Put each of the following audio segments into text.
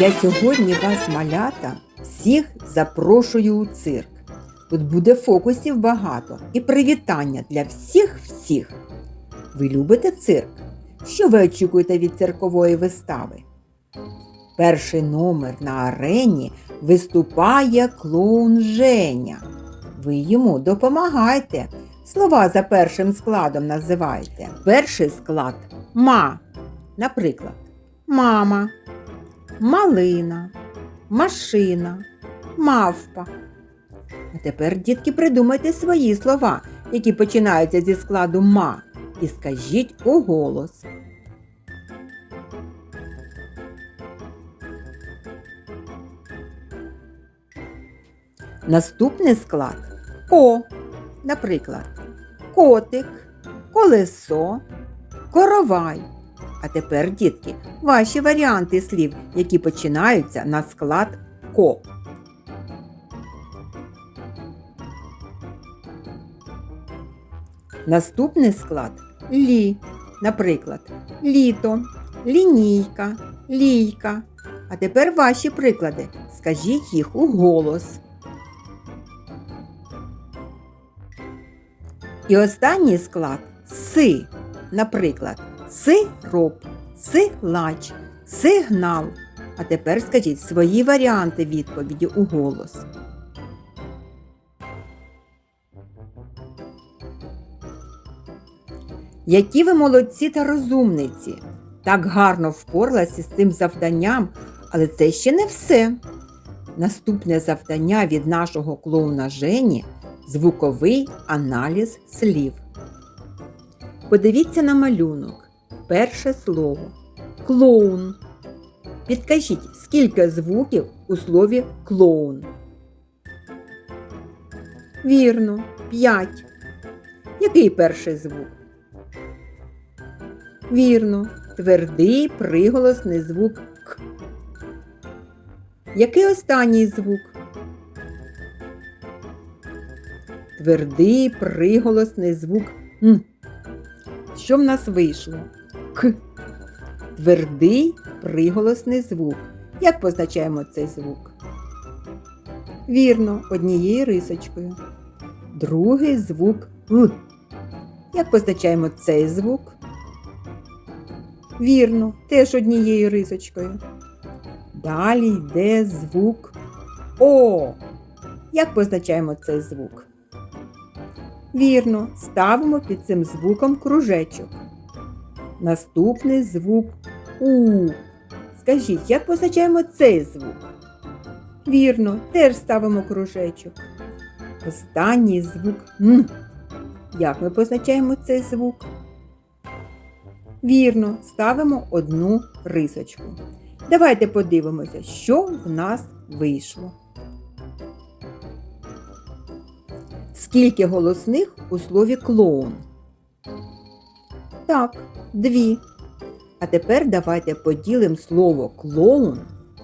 Я сьогодні вас, малята, всіх запрошую у цирк. Тут буде фокусів багато і привітання для всіх-всіх. Ви любите цирк? Що ви очікуєте від циркової вистави? Перший номер на арені виступає клоун Женя. Ви йому допомагайте. Слова за першим складом називайте. Перший склад ма. Наприклад, мама, малина, машина, мавпа. А тепер, дітки, придумайте свої слова, які починаються зі складу ма, і скажіть у голос. Наступний склад ко. Наприклад, котик, колесо, коровай. А тепер, дітки, ваші варіанти слів, які починаються на склад ко. Наступний склад лі. Наприклад, літо, лінійка, лійка. А тепер ваші приклади. Скажіть їх у голос. І останній склад си. Наприклад, сироп, силач, сигнал. А тепер скажіть свої варіанти відповіді у голос. Які ви молодці та розумниці! Так гарно впорлася з цим завданням, але це ще не все. Наступне завдання від нашого клоуна Жені звуковий аналіз слів. Подивіться на малюнок. Перше слово клоун. Підкажіть, скільки звуків у слові клоун? Вірно, п'ять. Який перший звук? Вірно, твердий приголосний звук К. Який останній звук? Твердий приголосний звук Н. Що в нас вийшло? К. Твердий приголосний звук. Як позначаємо цей звук? Вірно, однією рисочкою. Другий звук Л. Як позначаємо цей звук? Вірно, теж однією рисочкою. Далі йде звук О. Як позначаємо цей звук? Вірно, ставимо під цим звуком кружечок. Наступний звук У. Скажіть, як позначаємо цей звук? Вірно, теж ставимо кружечок. Останній звук Н. Як ми позначаємо цей звук? Вірно, ставимо одну рисочку. Давайте подивимося, що в нас вийшло. Скільки голосних у слові клоун? Так, дві. А тепер давайте поділимо слово клоун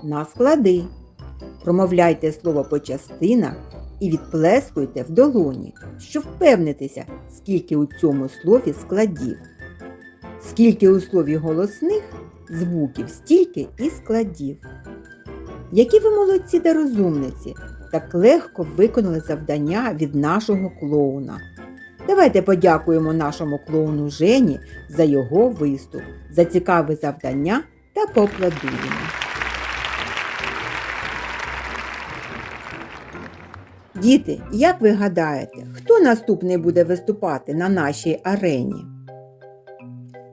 на склади. Промовляйте слово по частинах і відплескуйте в долоні, щоб впевнитися, скільки у цьому слові складів. Скільки у слові голосних звуків, стільки і складів. Які ви молодці та розумниці, так легко виконали завдання від нашого клоуна. Давайте подякуємо нашому клоуну Жені за його виступ, за цікаве завдання та поаплодуємо. Діти, як ви гадаєте, хто наступний буде виступати на нашій арені?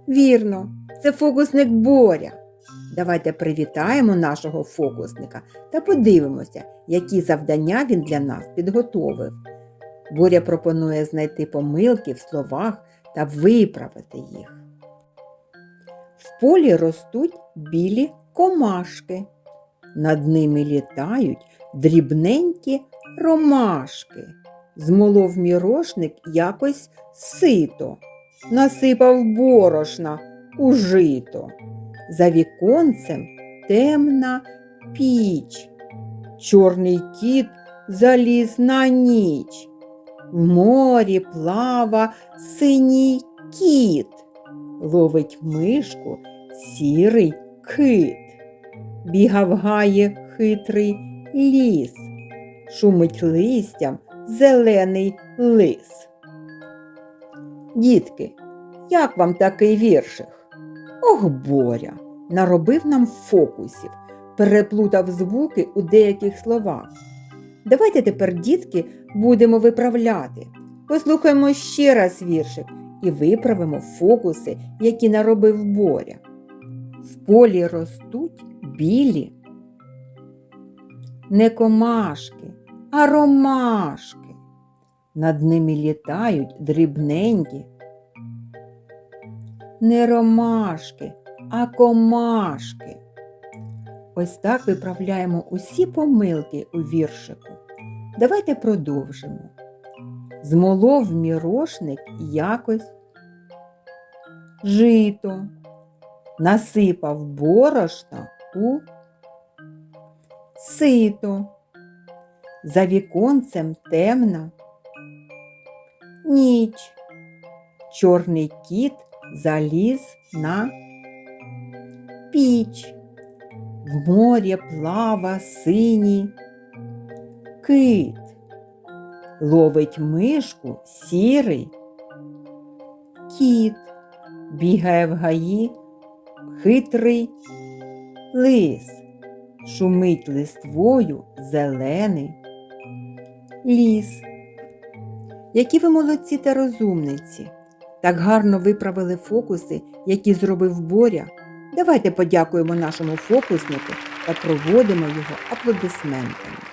Вірно, це фокусник Боря. Давайте привітаємо нашого фокусника та подивимося, які завдання він для нас підготовив. Боря пропонує знайти помилки в словах та виправити їх. В полі ростуть білі комашки. Над ними літають дрібненькі ромашки. Змолов мірошник якось сито, насипав борошна у жито. За віконцем темна піч. Чорний кіт заліз на ніч. В морі плава синій кіт, ловить мишку сірий кит. бігав гає хитрий ліс, шумить листям зелений лис. Дітки, як вам такий віршик? Ох, Боря, наробив нам фокусів, переплутав звуки у деяких словах. Давайте тепер, дітки, будемо виправляти. Послухаймо ще раз віршик і виправимо фокуси, які наробив Боря. В полі ростуть білі, не комашки, а ромашки. Над ними літають дрібненькі. Не ромашки, а комашки. Ось так виправляємо усі помилки у віршику. Давайте продовжимо. Змолов мірошник якось жито, насипав борошна у сито, за віконцем темна ніч, чорний кіт заліз на піч, в морі плава синій кит, ловить мишку сірий кіт, бігає в гаї хитрий лис, шумить листвою зелений ліс. Які ви молодці та розумниці! Так гарно виправили фокуси, які зробив Боря. Давайте подякуємо нашому фокуснику та проводимо його аплодисментами.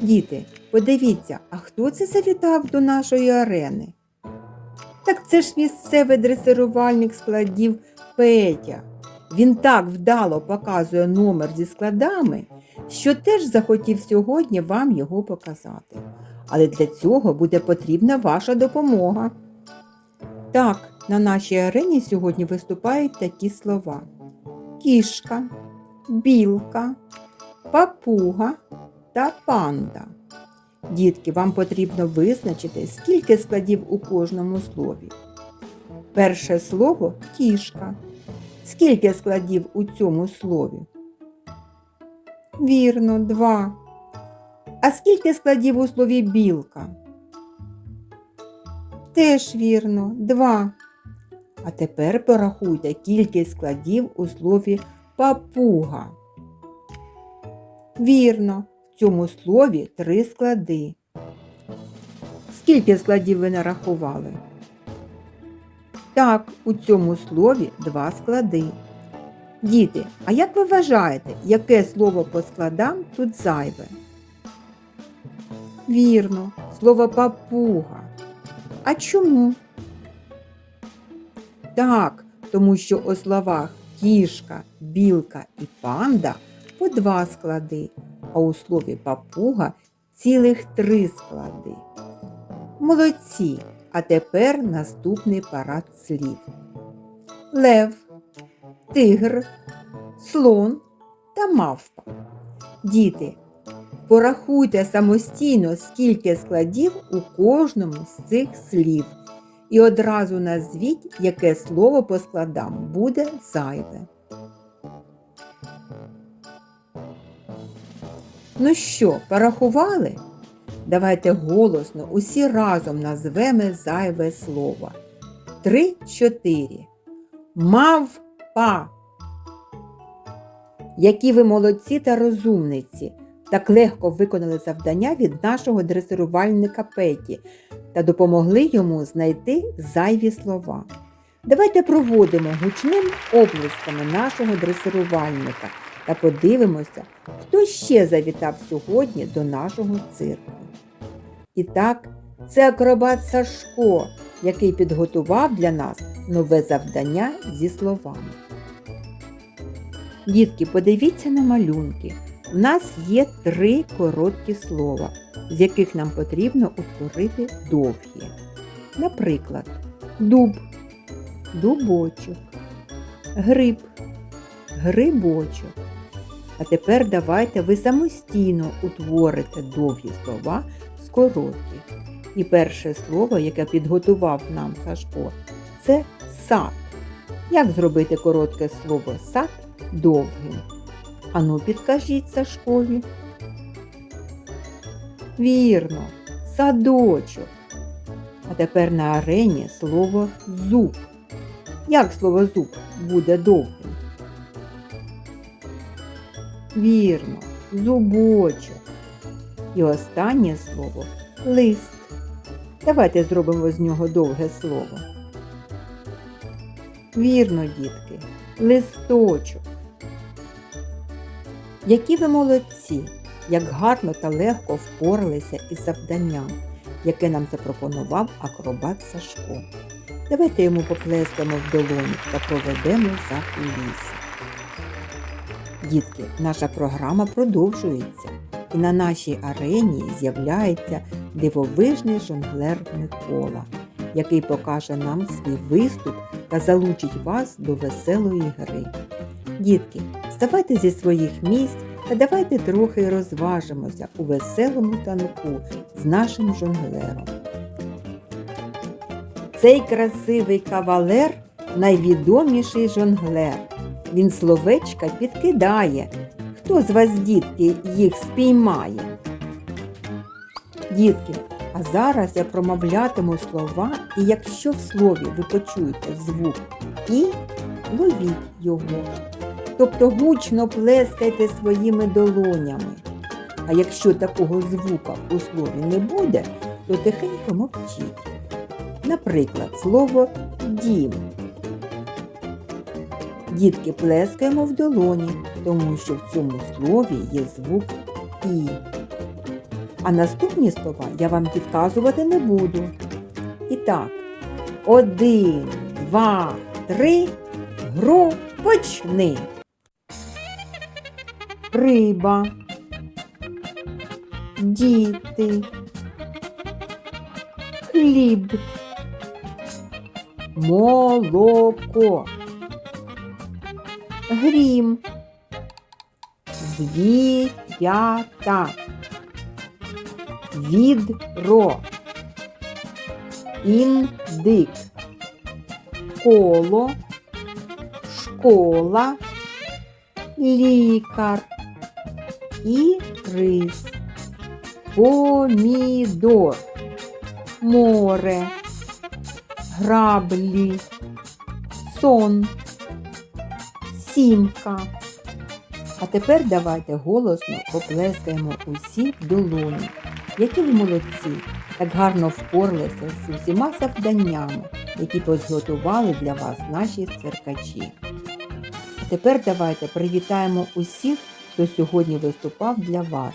Діти, подивіться, а хто це завітав до нашої арени? Так це ж місцевий дресирувальник складів Петя. Він так вдало показує номер зі складами, що теж захотів сьогодні вам його показати. Але для цього буде потрібна ваша допомога. Так, на нашій арені сьогодні виступають такі слова: кішка, білка, папуга та панда. Дітки, вам потрібно визначити, скільки складів у кожному слові. Перше слово кішка. Скільки складів у цьому слові? Вірно, два. А скільки складів у слові білка? Теж вірно, два. А тепер порахуйте кількість складів у слові папуга. Вірно, цьому слові три склади. Скільки складів ви нарахували? Так, у цьому слові два склади. Діти, а як ви вважаєте, яке слово по складам тут зайве? Вірно, слово папуга. А чому? Так, тому що у словах кішка, білка і панда по два склади, а у слові папуга цілих три склади. Молодці! А тепер наступний парад слів. Лев, тигр, слон та мавпа. Діти, порахуйте самостійно, скільки складів у кожному з цих слів. І одразу назвіть, яке слово по складам буде зайве. Ну що, порахували? Давайте голосно усі разом назвемо зайве слово. Три, чотири. Мавпа. Які ви молодці та розумниці. Так легко виконали завдання від нашого дресирувальника Петі та допомогли йому знайти зайві слова. Давайте проводимо гучним облисками нашого дресирувальника та подивимося, хто ще завітав сьогодні до нашого цирку. І так, це акробат Сашко, який підготував для нас нове завдання зі словами. Дітки, подивіться на малюнки. У нас є три короткі слова, з яких нам потрібно утворити довгі. Наприклад, дуб, дубочок, гриб, грибочок. А тепер давайте ви самостійно утворите довгі слова з коротких. І перше слово, яке підготував нам Сашко, це сад. Як зробити коротке слово сад довгим. Ану, підкажіть Сашкові. Вірно, садочок. А тепер на арені слово зуб. Як слово зуб буде довгим? Вірно, зубочок. І останнє слово лист. Давайте зробимо з нього довге слово. Вірно, дітки, листочок. Які ви молодці, як гарно та легко впоралися із завданням, яке нам запропонував акробат Сашко. Давайте йому поплескаємо в долоні та проведемо за куліси. Дітки, наша програма продовжується, і на нашій арені з'являється дивовижний жонглер Микола, який покаже нам свій виступ та залучить вас до веселої гри. Дітки, вставайте зі своїх місць та давайте трохи розважимося у веселому танку з нашим жонглером. Цей красивий кавалер найвідоміший жонглер. Він словечка підкидає. Хто з вас, дітки, їх спіймає? Дітки, а зараз я промовлятиму слова, і якщо в слові ви почуєте звук І, ловіть його. Тобто гучно плескайте своїми долонями. А якщо такого звука у слові не буде, то тихенько мовчіть. Наприклад, слово дім. Дітки плескаємо в долоні, тому що в цьому слові є звук І. А наступні слова я вам підказувати не буду. І так, один, два, три, гру почни. Риба, діти, хліб, молоко, грім, звірята, відро, індик, коло, школа, лікар. І рис, помідор, море, граблі, сон, сімка. А тепер давайте голосно поплескаємо усі долоні. Які ви молодці, так гарно впоралися з усіма завданнями, які підготували для вас наші циркачі. А тепер давайте привітаємо усіх, хто сьогодні виступав для вас.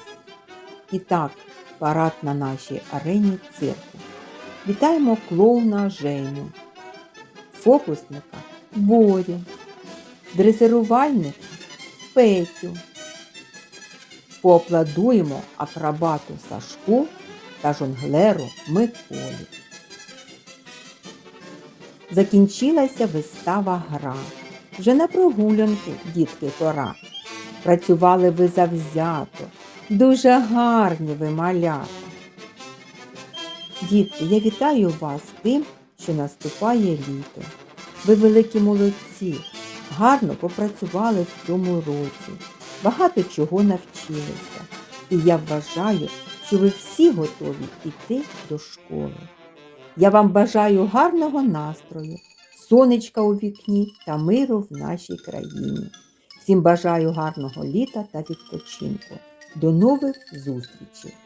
І так, парад на нашій арені цирку. Вітаємо клоуна Женю, фокусника Борю, дресирувальника Петю. Поаплодуємо акробату Сашку та жонглеру Миколі. Закінчилася вистава гра. Вже на прогулянку, дітки, пора. Працювали ви завзято, дуже гарні ви малята. Дітки, я вітаю вас тим, що наступає літо. Ви великі молодці, гарно попрацювали в цьому році, багато чого навчилися. І я вважаю, що ви всі готові йти до школи. Я вам бажаю гарного настрою, сонечка у вікні та миру в нашій країні. Всім бажаю гарного літа та відпочинку. До нових зустрічей!